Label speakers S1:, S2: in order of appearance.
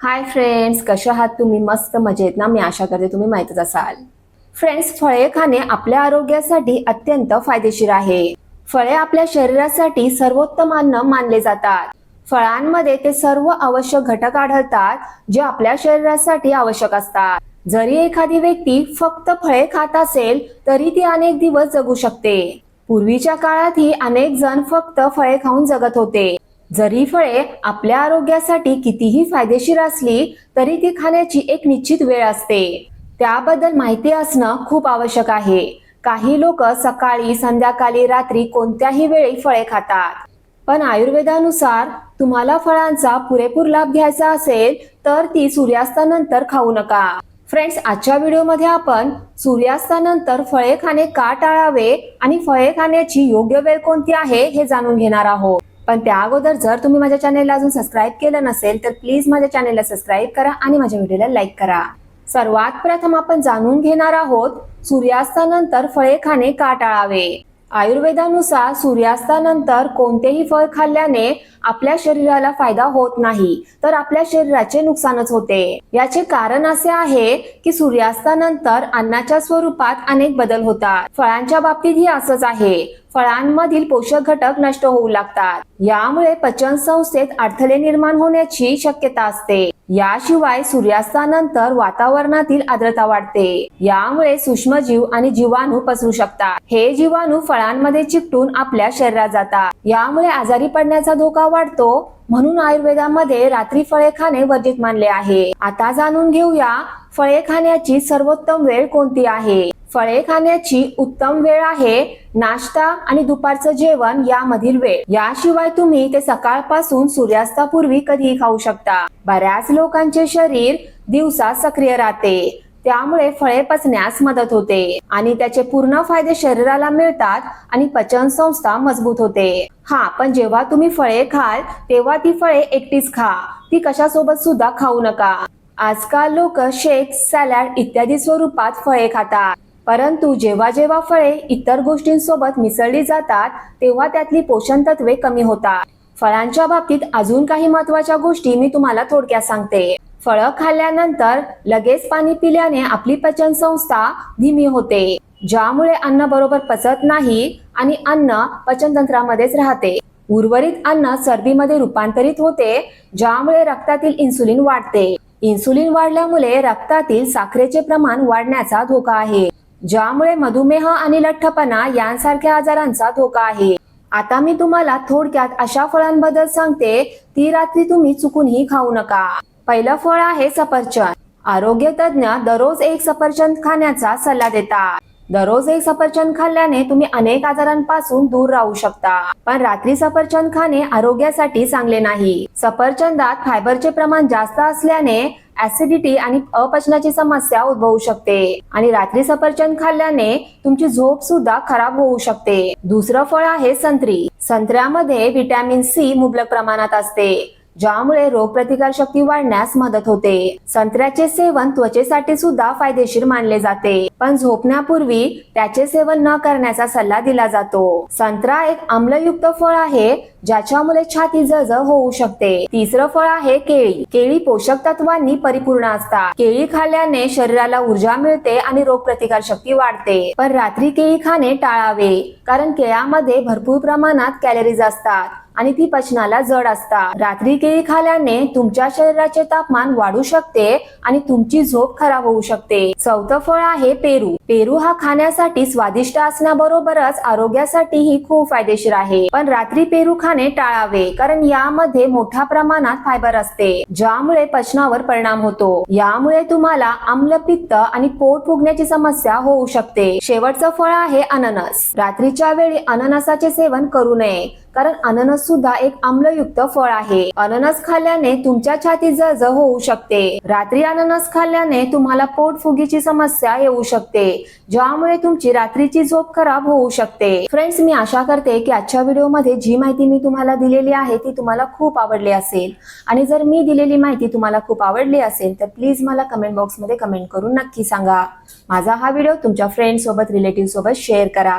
S1: Hi friends कशा आहात तुम्ही? मस्त मजेत ना? मी आशा करते तुम्ही माहितच असाल. फ्रेंड्स फळे खाणे आपल्या आरोग्यासाठी अत्यंत फायदेशीर आहे. फळे आपल्या शरीरासाठी सर्वोत्तम अन्न मानले जातात. फळांमध्ये ते सर्व आवश्यक घटक आढळतात जे आपल्या शरीरासाठी आवश्यक असतात. जरी एखादी व्यक्ती फक्त फळे खात असेल तरी ती अनेक दिवस जगू शकते. पूर्वीच्या काळातही अनेक जण फक्त फळे खाऊन जगत होते. जरी फळे आपल्या आरोग्यासाठी कितीही फायदेशीर असली तरी ती खाण्याची एक निश्चित वेळ असते. त्याबद्दल माहिती असणं खूप आवश्यक आहे. काही लोक सकाळी संध्याकाळी रात्री कोणत्याही वेळी फळे खातात. पण आयुर्वेदानुसार तुम्हाला फळांचा पुरेपूर लाभ घ्यायचा असेल तर ती सूर्यास्तानंतर खाऊ नका. फ्रेंड्स आजच्या व्हिडिओमध्ये आपण सूर्यास्तानंतर फळे खाणे का टाळावे आणि फळे खाण्याची योग्य वेळ कोणती आहे हे जाणून घेणार आहोत. पण त्या अगोदर जर तुम्ही माझ्या चॅनेलला अजून सबस्क्राईब केलं नसेल तर प्लीज माझ्या चॅनेलला सबस्क्राईब करा आणि माझ्या व्हिडिओला लाईक करा. सर्वात प्रथम आपण जाणून घेणार आहोत सूर्यास्तानंतर फळे खाणे का टाळावे आयुर्वेदानुसार सूर्यास्तानंतर कोणतेही फळ खाल्ल्याने आपल्या शरीराला फायदा होत नाही तर आपल्या शरीराचे नुकसानच होते. याचे कारण असे आहे की सूर्यास्तानंतर अन्नाच्या स्वरूपात अनेक बदल होतात. फळांच्या बाबतीतही असंच आहे. फळांमधील पोषक घटक नष्ट होऊ लागतात. यामुळे पचन संस्थेत अडथळे निर्माण होण्याची शक्यता असते. याशिवाय सूर्यास्तानंतर वातावरणातील आर्द्रता वाढते. यामुळे सूक्ष्मजीव आणि जीवाणू पसरू शकतात. हे जीवाणू फळांमध्ये चिकटून आपल्या शरीरात जातात. यामुळे आजारी पडण्याचा धोका वाढतो म्हणून आयुर्वेदामध्ये रात्री फळे खाणे वर्जित मानले आहे. आता जाणून घेऊया फळे खाण्याची सर्वोत्तम वेळ कोणती आहे? फळे खाण्याची उत्तम वेळ आहे नाश्ता आणि दुपारचं जेवण यामधील वेळ. याशिवाय तुम्ही ते सकाळपासून सूर्यास्तापूर्वी कधीही खाऊ शकता. बऱ्याच लोकांचे शरीर दिवसा सक्रिय राहते. त्यामुळे फळे पचण्यास मदत होते आणि त्याचे पूर्ण फायदे शरीराला मिळतात आणि पचन संस्था मजबूत होते. हा पण जेव्हा तुम्ही फळे खाल तेव्हा ती फळे एकटीच खा. ती कशासोबत सुद्धा खाऊ नका. आजकाल लोक शेक सॅलड इत्यादी स्वरूपात फळे खातात. परंतु जेव्हा जेव्हा फळे इतर गोष्टींसोबत मिसळली जातात तेव्हा त्यातली पोषण तत्वे कमी होतात. फळांच्या बाबतीत अजून काही महत्त्वाच्या गोष्टी मी तुम्हाला थोडक्यात सांगते. फळं खाल्ल्यानंतर लगेच पाणी पिल्याने आपली पचन संस्था धीमी होते ज्यामुळे अन्न बरोबर पचत नाही आणि अन्न पचनतंत्रामध्येच राहते. उर्वरित अन्न चरबीमध्ये रूपांतरित होते ज्यामुळे रक्तातील इन्सुलिन वाढते. इन्सुलिन वाढल्यामुळे रक्तातील साखरेचे प्रमाण वाढण्याचा धोका आहे ज्यामुळे मधुमेह आणि लठ्ठपणा यांसारख्या आजारांचा धोका आहे. आता मी तुम्हाला थोडक्यात अशा फळांबद्दल सांगते ती रात्री तुम्ही चुकूनही खाऊ नका. पहिलं फळ आहे सफरचंद. आरोग्य तज्ञ दररोज एक सफरचंद खाण्याचा सल्ला देतात. दररोज एक सफरचंद खाल्ल्याने तुम्ही अनेक आजारांपासून दूर राहू शकता. पण रात्री सफरचंद खाणे आरोग्यासाठी चांगले नाही. सफरचंदात फायबरचे प्रमाण जास्त असल्याने ऍसिडिटी आणि अपचनाची समस्या उद्भवू शकते. आणि रात्री सफरचंद खाल्ल्याने तुमची झोप सुद्धा खराब होऊ शकते. दुसरं फळ आहे संत्री. संत्र्यामध्ये व्हिटॅमिन सी मुबलक प्रमाणात असते. ज्यामुळे रोगप्रतिकार शक्ती वाढण्यास मदत होते. संत्र्याचे सेवन त्वचेसाठी सुद्धा फायदेशीर मानले जाते. पण झोपण्यापूर्वी त्याचे सेवन न करण्याचा सल्ला दिला जातो. संत्रा एक आम्लयुक्त फळ आहे ज्याच्यामुळे छाती जळजळ होऊ शकते. तिसरं फळ आहे केळी. केळी पोषक तत्वांनी परिपूर्ण असतात. केळी खाल्ल्याने शरीराला ऊर्जा मिळते आणि रोगप्रतिकार शक्ती वाढते. पण रात्री केळी खाणे टाळावे कारण केळ्यामध्ये भरपूर प्रमाणात कॅलरीज असतात. आणि ती पचनाला जड असतात. रात्री केळी खाल्याने तुमच्या शरीराचे तापमान वाढू शकते आणि तुमची झोप खराब होऊ शकते. चौथं फळ आहे पेरू. पेरू हा खाण्यासाठी स्वादिष्ट असण्याबरोबरच आरोग्यासाठीही खूप फायदेशीर आहे. पण रात्री पेरू खाणे टाळावे कारण यामध्ये मोठ्या प्रमाणात फायबर असते ज्यामुळे पचनावर परिणाम होतो. यामुळे तुम्हाला आम्लपित्त आणि पोट फुगण्याची समस्या होऊ शकते. शेवटचं फळ आहे अननस. रात्रीच्या वेळी अननसाचे सेवन करू नये. कारण अननस सुद्धा एक आम्लयुक्त फळ आहे. अननस खाल्ल्याने तुमच्या छातीत जज होऊ शकते. रात्री अननस खाल्ल्याने तुम्हाला पोट फुगीची समस्या येऊ शकते ज्यामुळे तुमची रात्रीची झोप खराब होऊ शकते. फ्रेंड्स मी आशा करते की आजच्या व्हिडिओमध्ये जी माहिती मी तुम्हाला दिलेली आहे ती तुम्हाला खूप आवडली असेल. आणि जर मी दिलेली माहिती तुम्हाला खूप आवडली असेल तर प्लीज मला कमेंट बॉक्समध्ये कमेंट करून नक्की सांगा. माझा हा व्हिडिओ तुमच्या फ्रेंड सोबत रिलेटिव्ह सोबत शेअर करा.